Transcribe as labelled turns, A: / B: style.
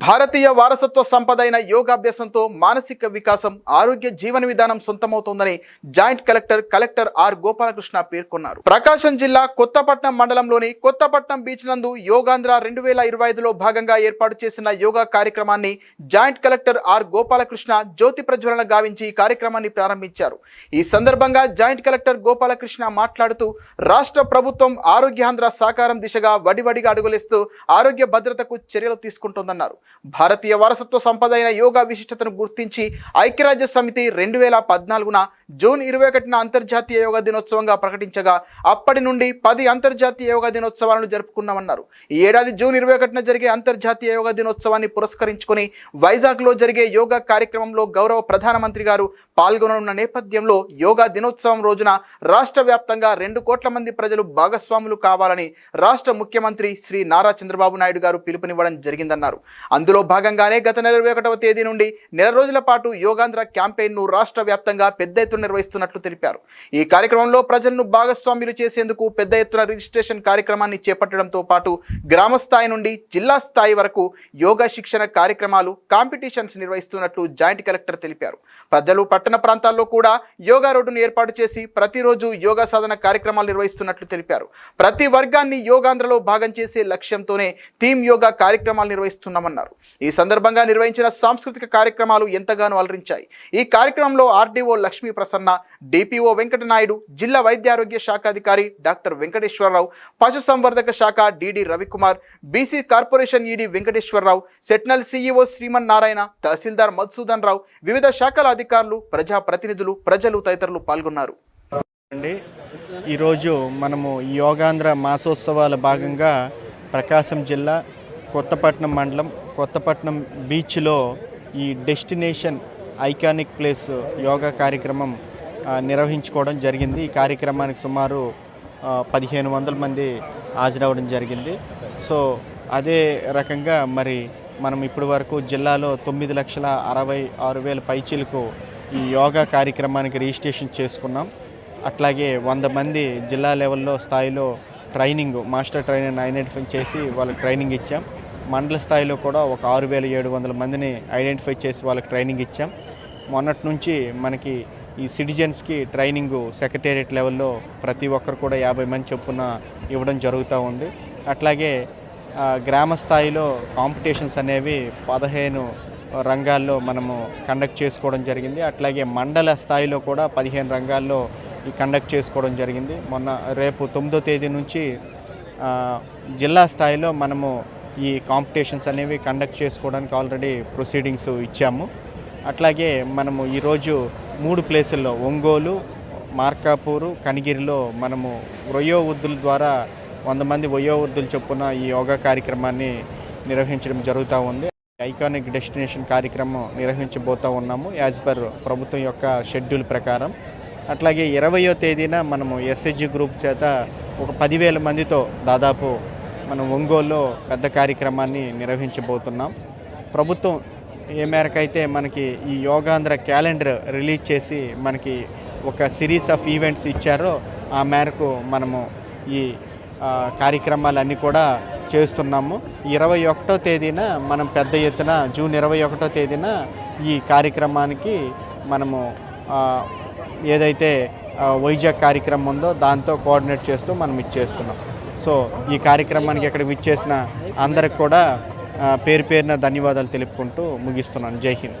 A: భారతీయ వారసత్వ సంపద అయిన యోగాభ్యాసంతో మానసిక వికాసం ఆరోగ్య జీవన విధానం సొంతమవుతోందని joint collector collector R Gopalakrishna పేర్కొన్నారు. ప్రకాశం జిల్లా కొత్తపట్నం మండలంలోని కొత్తపట్నం బీచ్ నందు యోగాంధ్ర రెండు వేల ఇరవై ఐదులో భాగంగా ఏర్పాటు చేసిన యోగా కార్యక్రమాన్ని జాయింట్ కలెక్టర్ ఆర్ గోపాలకృష్ణ జ్యోతి ప్రజ్వలన గావించి ఈ కార్యక్రమాన్ని ప్రారంభించారు. ఈ సందర్భంగా జాయింట్ కలెక్టర్ గోపాలకృష్ణ మాట్లాడుతూ రాష్ట్ర ప్రభుత్వం ఆరోగ్యాంధ్ర సాకారం దిశగా వడివడిగా అడుగులేస్తూ ఆరోగ్య భద్రతకు చర్యలు తీసుకుంటోందన్నారు. భారతీయ వారసత్వ సంపద అయిన యోగా విశిష్టతను గుర్తించి ఐక్యరాజ్య సమితి రెండు వేల పద్నాలుగున జూన్ ఇరవై ఒకటిన అంతర్జాతీయ యోగా దినోత్సవంగా ప్రకటించగా అప్పటి నుండి పది అంతర్జాతీయ యోగా దినోత్సవాలను జరుపుకున్నామన్నారు. ఈ ఏడాది జూన్ ఇరవై ఒకటిన జరిగే అంతర్జాతీయ యోగా దినోత్సవాన్ని పురస్కరించుకొని వైజాగ్లో జరిగే యోగా కార్యక్రమంలో గౌరవ ప్రధానమంత్రి గారు పాల్గొననున్న నేపథ్యంలో యోగా దినోత్సవం రోజున రాష్ట్ర వ్యాప్తంగా రెండు కోట్ల మంది ప్రజలు భాగస్వాములు కావాలని రాష్ట్ర ముఖ్యమంత్రి శ్రీ నారా చంద్రబాబు నాయుడు గారు పిలుపునివ్వడం జరిగిందన్నారు. అందులో భాగంగానే గత నెల ఇరవై ఒకటవ తేదీ నుండి నెల రోజుల పాటు యోగాంధ్ర క్యాంపెయిన్ను రాష్ట్ర వ్యాప్తంగా పెద్ద ఎత్తున నిర్వహిస్తున్నట్లు తెలిపారు. ఈ కార్యక్రమంలో ప్రజలను భాగస్వామ్యులు చేసేందుకు పెద్ద ఎత్తున రిజిస్ట్రేషన్ కార్యక్రమాన్ని చేపట్టడంతో పాటు గ్రామ స్థాయి నుండి జిల్లా స్థాయి వరకు యోగా శిక్షణ కార్యక్రమాలు కాంపిటీషన్స్ నిర్వహిస్తున్నట్లు జాయింట్ కలెక్టర్ తెలిపారు. పెద్దలు పట్టణ ప్రాంతాల్లో కూడా యోగా రోడ్డును ఏర్పాటు చేసి ప్రతిరోజు యోగా సాధన కార్యక్రమాలు నిర్వహిస్తున్నట్లు తెలిపారు. ప్రతి వర్గాన్ని యోగాంధ్రలో భాగం చేసే లక్ష్యంతోనే థీమ్ యోగా కార్యక్రమాలు నిర్వహిస్తున్నామన్నారు. ఈ సందర్భంగా నిర్వహించిన సాంస్కృతిక కార్యక్రమాలు ఎంతగానో అలరించాయి. ఈ కార్యక్రమంలో ఆర్డీఓ లక్ష్మీ ప్రసన్న డిపిఓ వెంకటనాయుడు జిల్లా వైద్యారోగ్య శాఖ అధికారి డాక్టర్ వెంకటేశ్వరరావు పశుసంవర్ధక శాఖ DD Ravikumar BC corporation ED Venkateswararao సెట్నల్ CEO Sriman Narayana తహసీల్దార్ మధుసూదన్ రావు వివిధ శాఖల అధికారులు ప్రజా ప్రతినిధులు ప్రజలు తదితరులు పాల్గొన్నారు.
B: అండి ఈరోజు మనము యోగాంధ్ర మాసోత్సవాల భాగంగా ప్రకాశం జిల్లా కొత్తపట్నం మండలం కొత్తపట్నం బీచ్లో ఈ డెస్టినేషన్ ఐకానిక్ ప్లేస్ యోగా కార్యక్రమం నిర్వహించుకోవడం జరిగింది. ఈ కార్యక్రమానికి సుమారు పదిహేను వందల మంది హాజరవడం జరిగింది. సో అదే రకంగా మరి మనం ఇప్పటి వరకు జిల్లాలో తొమ్మిది లక్షల అరవై ఆరు వేల పైచీలకు ఈ యోగా కార్యక్రమానికి రిజిస్ట్రేషన్ చేసుకున్నాం. అట్లాగే వంద మంది జిల్లా లెవెల్లో స్థాయిలో ట్రైనింగ్ మాస్టర్ ట్రైనర్ ఐడెంటిఫై చేసి వాళ్ళకి ట్రైనింగ్ ఇచ్చాం. మండల స్థాయిలో కూడా ఒక ఆరు వేల ఏడు వందల మందిని ఐడెంటిఫై చేసి వాళ్ళకి ట్రైనింగ్ ఇచ్చాం. మొన్నటి నుంచి మనకి ఈ సిటిజన్స్కి ట్రైనింగ్ సెక్రటేరియట్ లెవెల్లో ప్రతి ఒక్కరు కూడా యాభై మంది చొప్పున ఇవ్వడం జరుగుతూ ఉంది. అట్లాగే గ్రామ స్థాయిలో కాంపిటీషన్స్ అనేవి పదిహేను రంగాల్లో మనము కండక్ట్ చేసుకోవడం జరిగింది. అట్లాగే మండల స్థాయిలో కూడా పదిహేను రంగాల్లో ఈ కండక్ట్ చేసుకోవడం జరిగింది. మొన్న రేపు తొమ్మిదో తేదీ నుంచి జిల్లా స్థాయిలో మనము ఈ కాంపిటీషన్స్ అనేవి కండక్ట్ చేసుకోవడానికి ఆల్రెడీ ప్రొసీడింగ్స్ ఇచ్చాము. అట్లాగే మనము ఈరోజు మూడు ప్లేసుల్లో ఒంగోలు మార్కాపూరు కనిగిరిలో మనము వయో వృద్ధుల ద్వారా వంద మంది వయో వృద్ధులు చొప్పున ఈ యోగా కార్యక్రమాన్ని నిర్వహించడం జరుగుతూ ఉంది. ఐకానిక్ డెస్టినేషన్ కార్యక్రమం నిర్వహించబోతూ ఉన్నాము యాజ్ పర్ ప్రభుత్వం యొక్క షెడ్యూల్ ప్రకారం. అట్లాగే ఇరవయో తేదీన మనము ఎస్హెచ్జి గ్రూప్ చేత ఒక పదివేల మందితో దాదాపు మనం ఒంగోలులో పెద్ద కార్యక్రమాన్ని నిర్వహించబోతున్నాం. ప్రభుత్వం ఏ మేరకైతే మనకి ఈ యోగాంధ్ర క్యాలెండర్ రిలీజ్ చేసి మనకి ఒక సిరీస్ ఆఫ్ ఈవెంట్స్ ఇచ్చారో ఆ మేరకు మనము ఈ కార్యక్రమాలన్నీ కూడా చేస్తున్నాము. ఇరవై ఒకటో తేదీన మనం పెద్ద ఎత్తున జూన్ ఇరవై ఒకటో తేదీన ఈ కార్యక్రమానికి మనము ఏదైతే వైజాగ్ కార్యక్రమం ఉందో దాంతో కోఆర్డినేట్ చేస్తూ మనం ఇచ్చేస్తున్నాం సో ఈ కార్యక్రమానికి ఇక్కడ విచ్చేసిన అందరికి కూడా పేరు పేరున ధన్యవాదాలు తెలుపుకుంటూ ముగిస్తున్నాను. జై హింద్.